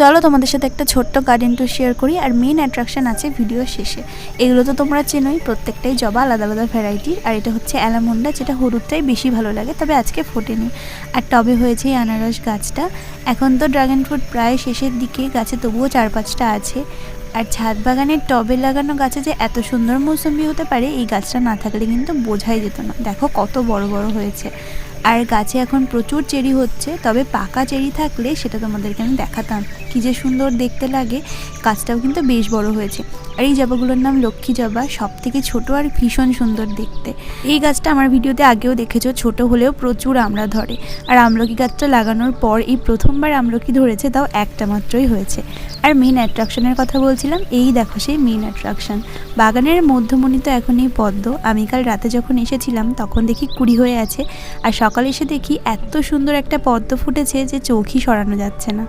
চলো তোমাদের সাথে একটা ছোট্ট গার্ডেন টু শেয়ার করি, আর মেন অ্যাট্রাকশন আছে ভিডিও শেষে। এগুলো তো তোমরা চেনোই, প্রত্যেকটাই জবা, আলাদা আলাদা ভ্যারাইটির আর এটা হচ্ছে অ্যালামন্ডা, যেটা হলুদটাই বেশি ভালো লাগে, তবে আজকে ফোটেনি। আর টবে হয়েছে আনারস গাছটা। এখন তো ড্রাগন ফ্রুট প্রায় শেষের দিকে, গাছে তবুও চার পাঁচটা আছে। আর ছাদ বাগানের টবে লাগানো গাছে যে এত সুন্দর মৌসুমি হতে পারে, এই গাছটা না থাকলে কিন্তু বোঝাই যেত না। দেখো কত বড় বড় হয়েছে। আর গাছে এখন প্রচুর চেরি হচ্ছে, তবে পাকা চেরি থাকলে সেটা তোমাদেরকে আমি দেখাতাম। কী যে সুন্দর দেখতে লাগে, গাছটাও কিন্তু বেশ বড় হয়েছে। আর এই জবাগুলোর নাম লক্ষ্মী জবা সব থেকে ছোটো আর ভীষণ সুন্দর দেখতে। এই গাছটা আমার ভিডিওতে আগেও দেখেছ, ছোট হলেও প্রচুর আমড়া ধরে। আর আমলকি গাছটা লাগানোর পর এই প্রথমবার আমলকি ধরেছে, তাও একটা মাত্রই হয়েছে। আর মেন অ্যাট্রাকশনের কথা বলছিলাম, এই দেখো সেই মেন অ্যাট্রাকশন বাগানের মধ্যমণি তো এখন এই পদ্ম। আমি কাল রাতে যখন এসেছিলাম, তখন দেখি কুড়ি হয়ে আছে। আর সকালে এসে দেখি এত সুন্দর একটা পদ্ম ফুটেছে যে চোখই সরানো যাচ্ছে না।